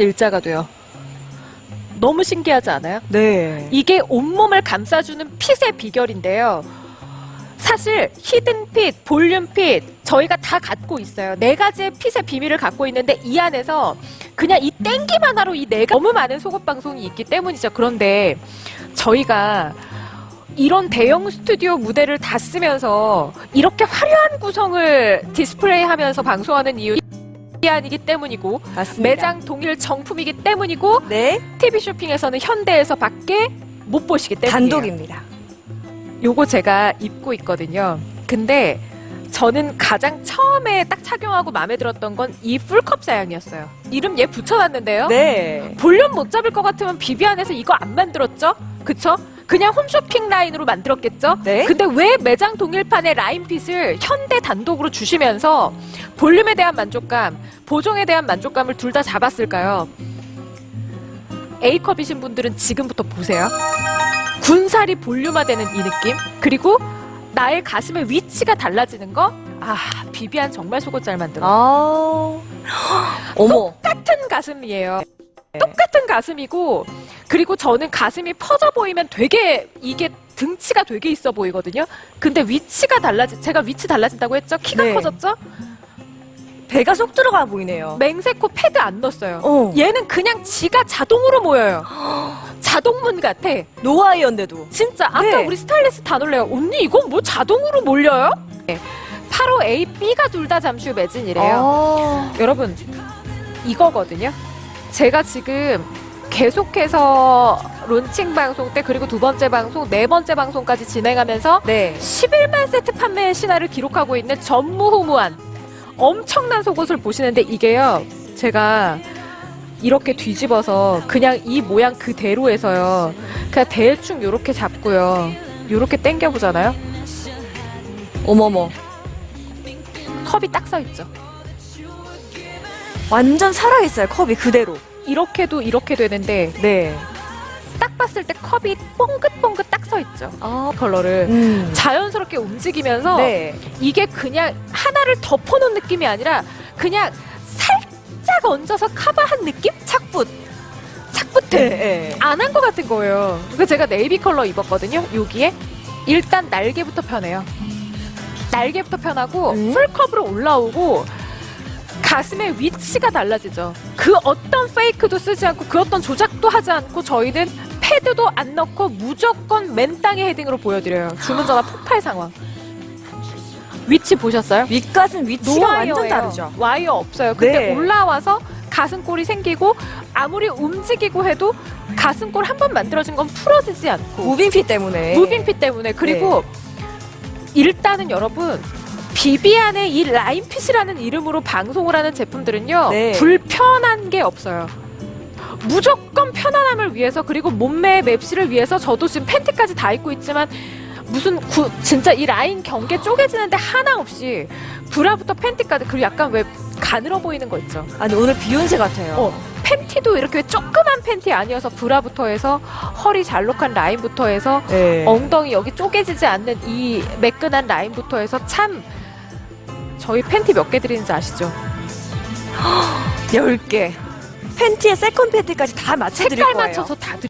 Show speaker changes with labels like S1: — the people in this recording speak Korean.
S1: 일자가 돼요. 너무 신기하지 않아요?
S2: 네.
S1: 이게 온몸을 감싸주는 핏의 비결인데요. 사실 히든 핏, 볼륨 핏 저희가 다 갖고 있어요. 네 가지의 핏의 비밀을 갖고 있는데 이 안에서 그냥 이 땡김 하나로 이네가 너무 많은 속옷 방송이 있기 때문이죠. 그런데 저희가 이런 대형 스튜디오 무대를 다 쓰면서 이렇게 화려한 구성을 디스플레이하면서 방송하는 이유 아니기 때문이고
S2: 맞습니다.
S1: 매장 동일 정품이기 때문이고
S2: 네.
S1: TV 쇼핑에서는 현대에서 밖에 못 보시기 때문이에요.
S2: 단독입니다.
S1: 요거 제가 입고 있거든요. 근데 저는 가장 처음에 딱 착용하고 마음에 들었던 건 이 풀컵 사양이었어요. 이름 얘 붙여놨는데요.
S2: 네.
S1: 볼륨 못 잡을 것 같으면 비비안에서 이거 안 만들었죠? 그쵸? 그냥 홈쇼핑 라인으로 만들었겠죠?
S2: 네.
S1: 근데 왜 매장 동일판의 라인핏을 현대 단독으로 주시면서 볼륨에 대한 만족감, 보정에 대한 만족감을 둘 다 잡았을까요? A컵이신 분들은 지금부터 보세요. 군살이 볼륨화되는 이 느낌, 그리고 나의 가슴의 위치가 달라지는 거, 아, 비비안 정말 속옷 잘 만들어.
S2: 아. 어머.
S1: 똑같은 가슴이에요. 똑같은 가슴이고 그리고 저는 가슴이 퍼져 보이면 되게 이게 등치가 되게 있어 보이거든요. 근데 위치가 달라지 제가 위치 달라진다고 했죠? 키가
S2: 네.
S1: 커졌죠?
S2: 배가 쏙 들어가 보이네요.
S1: 맹세코 패드 안 넣었어요.
S2: 어.
S1: 얘는 그냥 지가 자동으로 모여요. 자동문 같아.
S2: 노아이언데도.
S1: 진짜 아까
S2: 네.
S1: 우리 스타일리스트 다 놀래요. 언니 이건 뭐 자동으로 몰려요? 네. 8호 A, B가 둘 다 잠시 후 매진이래요.
S2: 아.
S1: 여러분 이거거든요. 제가 지금 계속해서 론칭 방송 때 그리고 두 번째 방송, 네 번째 방송까지 진행하면서
S2: 네.
S1: 11만 세트 판매의 신화를 기록하고 있는 전무후무한 엄청난 속옷을 보시는데 이게요. 제가 이렇게 뒤집어서 그냥 이 모양 그대로 해서요. 그냥 대충 요렇게 잡고요. 요렇게 당겨 보잖아요.
S2: 어머머.
S1: 컵이 딱 서 있죠.
S2: 완전 살아있어요. 컵이 그대로.
S1: 이렇게도 이렇게 되는데
S2: 네.
S1: 딱 봤을 때 컵이 뻥긋뻥긋 딱 서 있죠.
S2: 아.
S1: 컬러를
S2: 음.
S1: 자연스럽게 움직이면서
S2: 네.
S1: 이게 그냥 하나를 덮어놓은 느낌이 아니라 그냥 살짝 얹어서 커버한 느낌? 착붙. 착붙해.
S2: 네.
S1: 안 한 것 같은 거예요. 그래서 제가 네이비 컬러 입었거든요. 여기에 일단 날개부터 편해요. 날개부터 편하고
S2: 음.
S1: 풀컵으로 올라오고 가슴의 위치가 달라지죠. 그 어떤 페이크도 쓰지 않고 그 어떤 조작도 하지 않고 저희는 패드도 안 넣고 무조건 맨 땅에 헤딩으로 보여드려요. 주문 전화 폭발 상황. 위치 보셨어요?
S2: 윗가슴 위치가 완전
S1: 노와이어예요.
S2: 다르죠.
S1: 와이어 없어요. 근데
S2: 네.
S1: 올라와서 가슴골이 생기고 아무리 움직이고 해도 가슴골 한 번 만들어진 건 풀어지지 않고
S2: 무빙핏 때문에.
S1: 무빙핏 때문에 그리고 일단은 여러분 비비안의 이 라인핏이라는 이름으로 방송을 하는 제품들은요
S2: 네.
S1: 불편한 게 없어요. 무조건 편안함을 위해서 그리고 몸매의 맵시를 위해서 저도 지금 팬티까지 다 입고 있지만 무슨 구, 진짜 이 라인 경계 쪼개지는데 하나 없이 브라부터 팬티까지 그리고 약간 왜 가늘어 보이는 거 있죠.
S2: 아니 오늘 비욘세 같아요.
S1: 어, 팬티도 이렇게 조그만 팬티 아니어서 브라부터 해서 허리 잘록한 라인부터 해서
S2: 네.
S1: 엉덩이 여기 쪼개지지 않는 이 매끈한 라인부터 해서 참 저희 팬티 몇 개 드리는지 아시죠?
S2: 10개. 팬티에 세컨 팬티까지 다 맞춰드릴
S1: 색깔
S2: 거예요.
S1: 맞춰서 다 드리.